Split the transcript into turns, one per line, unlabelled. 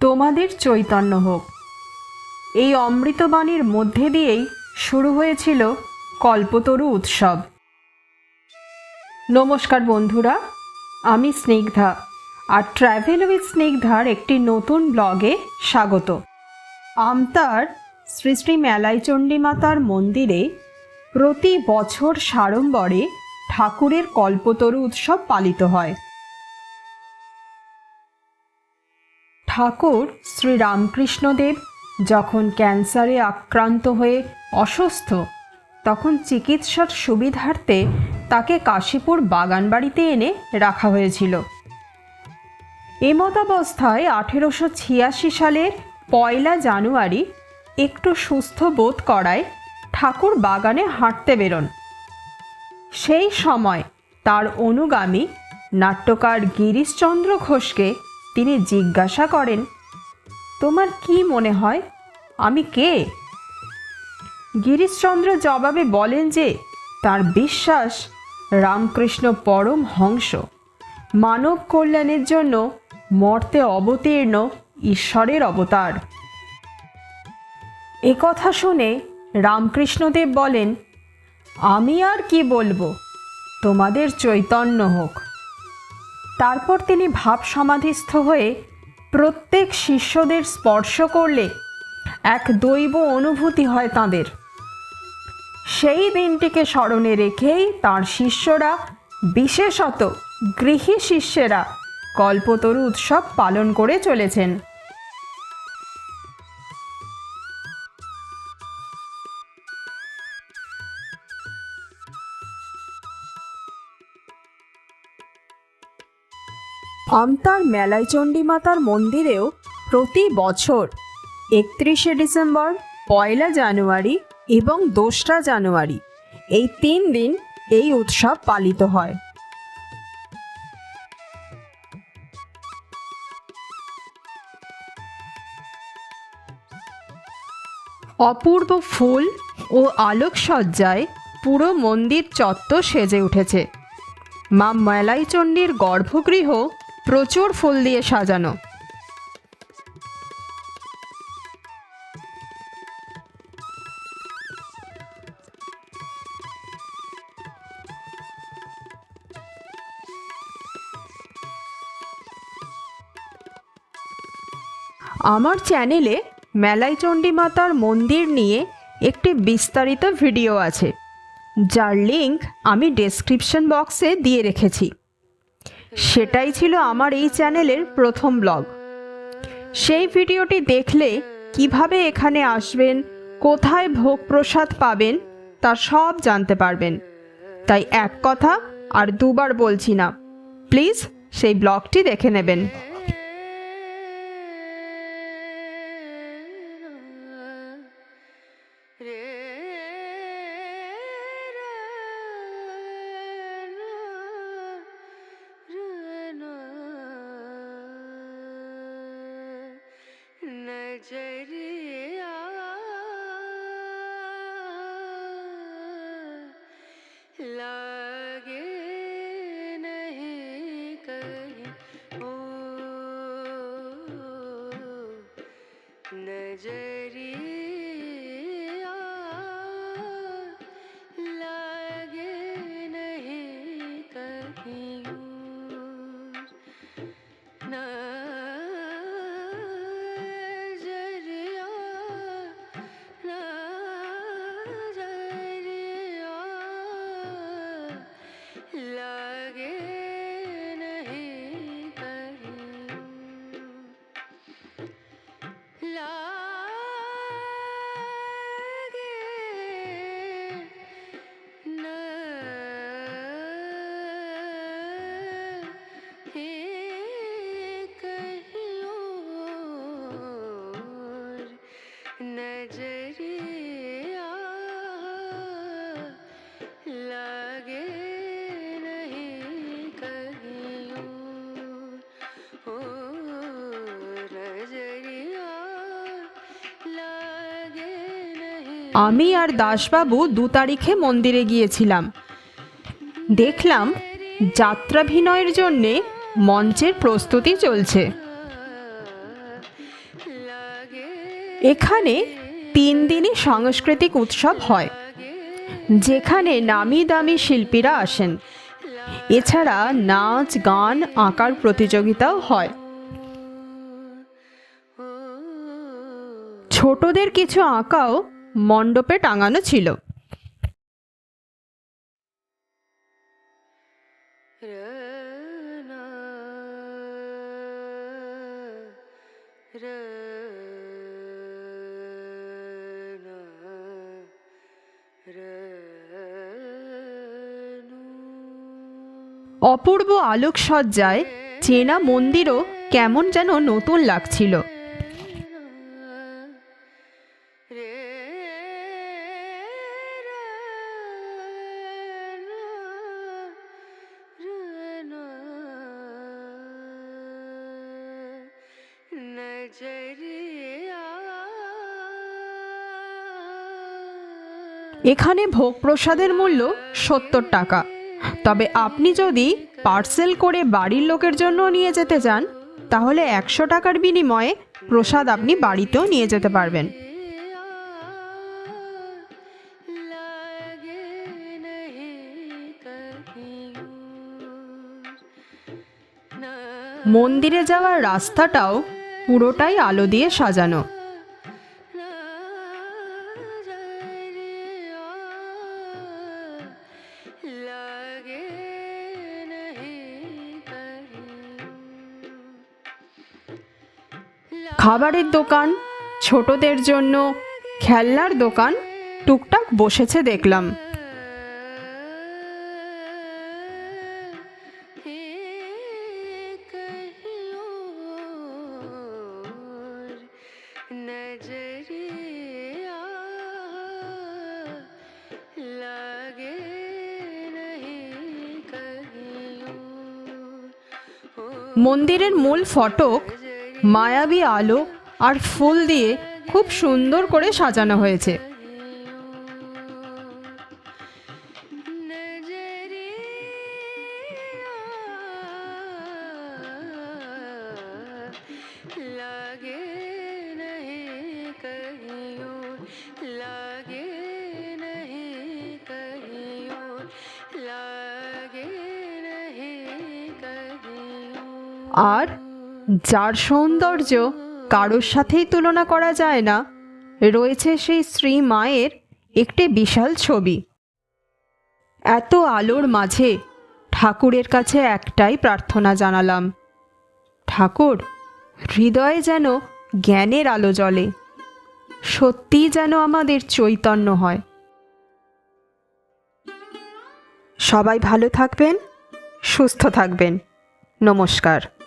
তোমাদের চৈতন্য হোক। এই অমৃতবাণীর মধ্যে দিয়েই শুরু হয়েছিল কল্পতরু উৎসব। নমস্কার বন্ধুরা, আমি স্নিগ্ধা, আর ট্র্যাভেল উইথ স্নিগ্ধার একটি নতুন ব্লগে স্বাগত। আমতার শ্রী শ্রী মেলাইচণ্ডী মাতার মন্দিরে প্রতি বছর সাড়ম্বরে ঠাকুরের কল্পতরু উৎসব পালিত হয়। ঠাকুর শ্রী রামকৃষ্ণদেব যখন ক্যান্সারে আক্রান্ত হয়ে অসুস্থ, তখন চিকিৎসার সুবিধার্থে তাকে কাশীপুর বাগানবাড়িতে এনে রাখা হয়েছিল। এমতাবস্থায় আঠেরোশো ছিয়াশি সালের পয়লা জানুয়ারি একটু সুস্থ বোধ করায় ঠাকুর বাগানে হাঁটতে বেরোন। সেই সময় তার অনুগামী নাট্যকার গিরিশচন্দ্র ঘোষকে তিনি জিজ্ঞাসা করেন, তোমার কি মনে হয়? আমি কে? গিরিশচন্দ্র জবাবে বলেন যে, তার বিশ্বাস রামকৃষ্ণ পরম হংস। মানব কল্যাণের জন্য মর্তে অবতীর্ণ ঈশ্বরের অবতার। এ কথা শুনে রামকৃষ্ণদেব বলেন, আমি আর কি বলব? তোমাদের চৈতন্য হোক। তারপর তিনি ভাব সমাধিস্থ হয়ে প্রত্যেক শিষ্যদের স্পর্শ করলে এক দৈব অনুভূতি হয় তাঁদের। সেই দিনটিকে স্মরণে রেখেই তার শিষ্যরা, বিশেষত গৃহী শিষ্যেরা, কল্পতরু উৎসব পালন করে চলেছেন। আমতার মেলাইচণ্ডী মাতার মন্দিরেও প্রতি বছর একত্রিশে ডিসেম্বর, পয়লা জানুয়ারি এবং দোসরা জানুয়ারি এই তিন দিন এই উৎসব পালিত হয়। অপূর্ব ফুল ও আলোকসজ্জায় পুরো মন্দির চত্বর সেজে উঠেছে। মা মেলাইচণ্ডীর গর্ভগৃহ প্রচুর ফুল দিয়ে সাজানো। আমার চ্যানেলে মেলাইচণ্ডী মাতার মন্দির নিয়ে একটি বিস্তারিত ভিডিও আছে। যার লিংক আমি ডেসক্রিপশন বক্সে দিয়ে রেখেছি। সেটাই ছিল আমার এই চ্যানেলের প্রথম ব্লগ। সেই ভিডিওটি দেখলে কীভাবে এখানে আসবেন, কোথায় ভোগ প্রসাদ পাবেন, তা সব জানতে পারবেন। তাই এক কথা আর দুবার বলছি না। প্লিজ সেই ব্লগটি দেখে নেবেন।
Hello.
আমি আর দাসবাবু দু তারিখে মন্দিরে গিয়েছিলাম। দেখলাম যাত্রাভিনয়ের জন্যে মঞ্চের প্রস্তুতি চলছে। এখানে তিন দিনই সাংস্কৃতিক উৎসব হয়, যেখানে নামি দামি শিল্পীরা আসেন। এছাড়া নাচ, গান, আঁকার প্রতিযোগিতাও হয়। ছোটদের কিছু আঁকাও মণ্ডপে টাঙানো ছিল। অপূর্ব আলোকসজ্জায় চেনা মন্দিরও কেমন যেন নতুন লাগছিল। এখানে ভোগ প্রসাদের মূল্য সত্তর টাকা। তবে আপনি যদি পার্সেল করে বাড়ির লোকের জন্য নিয়ে যেতে চান, তাহলে একশো টাকার বিনিময়ে প্রসাদ আপনি বাড়িতেও নিয়ে যেতে পারবেন। মন্দিরে যাওয়ার রাস্তাটাও পুরোটাই আলো দিয়ে সাজানো। খাবারের দোকান ছোটদের জন্য খেলনার দোকান টুকটাক বসেছে দেখলাম। মন্দিরের মূল ফটক মায়াবী আলো আর ফুল দিয়ে খুব সুন্দর করে সাজানো হয়েছে। আর যার সৌন্দর্য কারোর সাথেই তুলনা করা যায় না, রয়েছে সেই শ্রী মায়ের একটি বিশাল ছবি। এত আলোর মাঝে ঠাকুরের কাছে একটাই প্রার্থনা জানালাম, ঠাকুর, হৃদয়ে যেন জ্ঞানের আলো জ্বলে, সত্যিই যেন আমাদের চৈতন্য হয়। সবাই ভালো থাকবেন, সুস্থ থাকবেন। নমস্কার।